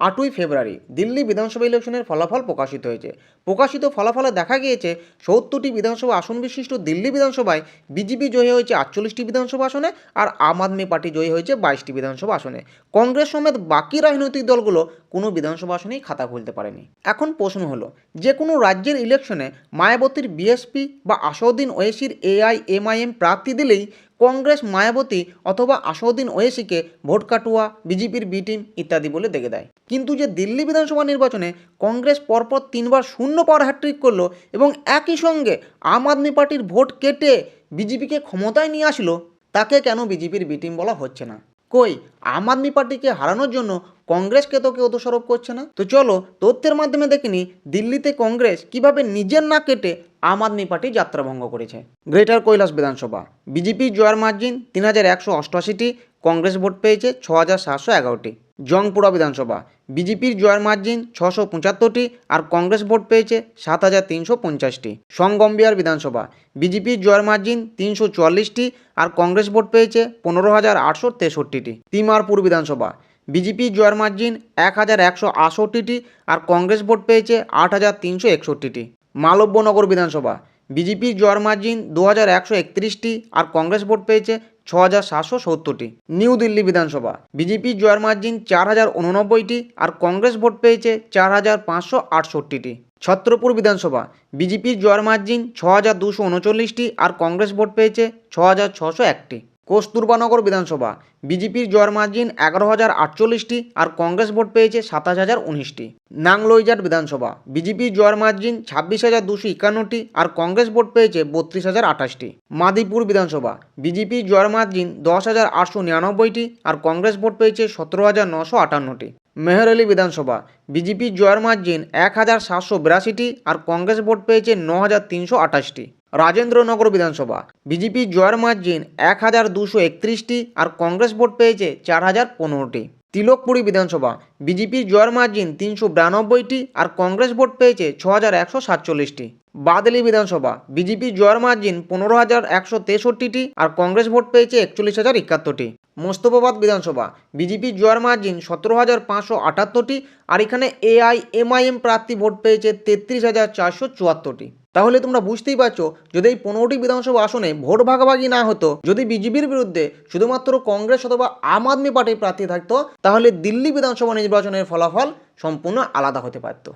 আটই ফেব্রুয়ারি দিল্লি বিধানসভা ইলেকশনের ফলাফল প্রকাশিত হয়েছে। প্রকাশিত ফলাফলে দেখা গিয়েছে, সত্তরটি বিধানসভা আসন বিশিষ্ট দিল্লি বিধানসভায় বিজেপি জয়ী হয়েছে আটচল্লিশটি বিধানসভা আসনে আর আম আদমি পার্টি জয়ী হয়েছে বাইশটি বিধানসভা আসনে। কংগ্রেস সমেত বাকি রাজনৈতিক দলগুলো কোনো বিধানসভা আসনেই খাতা খুলতে পারেনি। এখন প্রশ্ন হলো, যে কোনো রাজ্যের ইলেকশনে মায়াবতীর বিএসপি বা আসাউদ্দিন ওয়েসির এআইএমআইএম প্রার্থী দিলেই কংগ্রেস, মায়াবতী অথবা আসাউদ্দিন ওয়েসিকে ভোট কাটুয়া, বিজেপির বি টিম ইত্যাদি বলে দেখে দেয়। কিন্তু যে দিল্লি বিধানসভা নির্বাচনে কংগ্রেস পরপর তিনবার শূন্য পাওয়ার হ্যাট্রিক করল এবং একই সঙ্গে আম আদমি পার্টির ভোট কেটে বিজেপিকে ক্ষমতায় নিয়ে আসলো, তাকে কেন বিজেপির বি টিম বলা হচ্ছে না? কই, আম আদমি পার্টিকে হারানোর জন্য কংগ্রেসকে তো কেউ দোষারোপ করছে না? তো চলো তথ্যের মাধ্যমে দেখিনি দিল্লিতে কংগ্রেস কীভাবে নিজের না কেটে আম আদমি পার্টি যাত্রাভঙ্গ করেছে। গ্রেটার কৈলাস বিধানসভা। বিজেপি জয়ার মার্জিন তিন হাজার একশো অষ্টআশিটি, কংগ্রেস ভোট পেয়েছে ছ হাজার সাতশো এগারোটি। জংপুরা বিধানসভা। বিজেপির জয়ার মার্জিন ছশো পঁচাত্তরটি আর কংগ্রেস ভোট পেয়েছে সাত হাজার তিনশো পঞ্চাশটি। সংগম্বিয়ার বিধানসভা। বিজেপির জয়ার মার্জিন তিনশো চুয়াল্লিশটি আর কংগ্রেস ভোট পেয়েছে পনেরো হাজার আটশো তেষট্টিটি। তিমারপুর বিধানসভা। বিজেপি জয়ার মার্জিন এক হাজার একশো আটষট্টিটি আর কংগ্রেস ভোট পেয়েছে আট হাজার তিনশো একষট্টিটি। মালব্যনগর বিধানসভা। বিজেপির জয়ার মার্জিন দু হাজার একশো একত্রিশটি আর কংগ্রেস ভোট পেয়েছে ছ হাজার সাতশো সত্তরটি। নিউ দিল্লি বিধানসভা। বিজেপির জয়ার মার্জিন চার হাজার উননব্বইটি আর কংগ্রেস ভোট পেয়েছে চার হাজার পাঁচশো আটষট্টিটি। ছত্রপুর বিধানসভা। বিজেপির জয়ার মার্জিন ছ হাজার দুশো উনচল্লিশটি আর কংগ্রেস ভোট পেয়েছে ছ হাজার ছশো একটি। কস্তুরবানগর বিধানসভা। বিজেপির জয়ের মার্জিন এগারো হাজার আটচল্লিশটি আর কংগ্রেস ভোট পেয়েছে সাতাশ হাজার উনিশটি। নাংলইজাট বিধানসভা। বিজেপির জয়ের মার্জিন ছাব্বিশ হাজার দুশো একান্নটি আর কংগ্রেস ভোট পেয়েছে বত্রিশ হাজার আঠাশটি। মাদিপুর বিধানসভা। বিজেপির জয়ের মার্জিন দশ হাজার আটশো নিরানব্বইটি আর কংগ্রেস ভোট পেয়েছে সতেরো হাজার নশো আটান্নটি। মেহরলি বিধানসভা। বিজেপি জয়ার মার্জিন এক হাজার সাতশো বিরাশিটি আর কংগ্রেস ভোট পেয়েছে ন হাজার তিনশো আঠাশটি। রাজেন্দ্রনগর বিধানসভা। বিজেপি জয়ার মার্জিন এক হাজার দুশো একত্রিশটি আর কংগ্রেস ভোট পেয়েছে চার হাজার পনেরোটি। তিলকপুরি বিধানসভা। বিজেপির জয়ার মার্জিন তিনশো বিরানব্বইটি আর কংগ্রেস ভোট পেয়েছে ছ হাজার একশো সাতচল্লিশটি। বাদলি বিধানসভা। বিজেপি জয়ার মার্জিন পনেরো হাজার একশো তেষট্টিটি আর কংগ্রেস ভোট পেয়েছে একচল্লিশ হাজার একাত্তরটি। মোস্তফাবাদ বিধানসভা। বিজেপি জয়ার মার্জিন সতেরো হাজার পাঁচশো আটাত্তরটি আর এখানে এআইএমআইএম প্রার্থী ভোট পেয়েছে তেত্রিশ হাজার চারশো চুয়াত্তরটি। তাহলে তোমরা বুঝতেই পারছ, যদি এই পনেরোটি বিধানসভা আসনে ভোট ভাগাভাগি না হতো, যদি বিজেপির বিরুদ্ধে শুধুমাত্র কংগ্রেস অথবা আম আদমি পার্টির প্রার্থী থাকতো, তাহলে দিল্লি বিধানসভা নির্বাচনের ফলাফল সম্পূর্ণ আলাদা হতে পারত।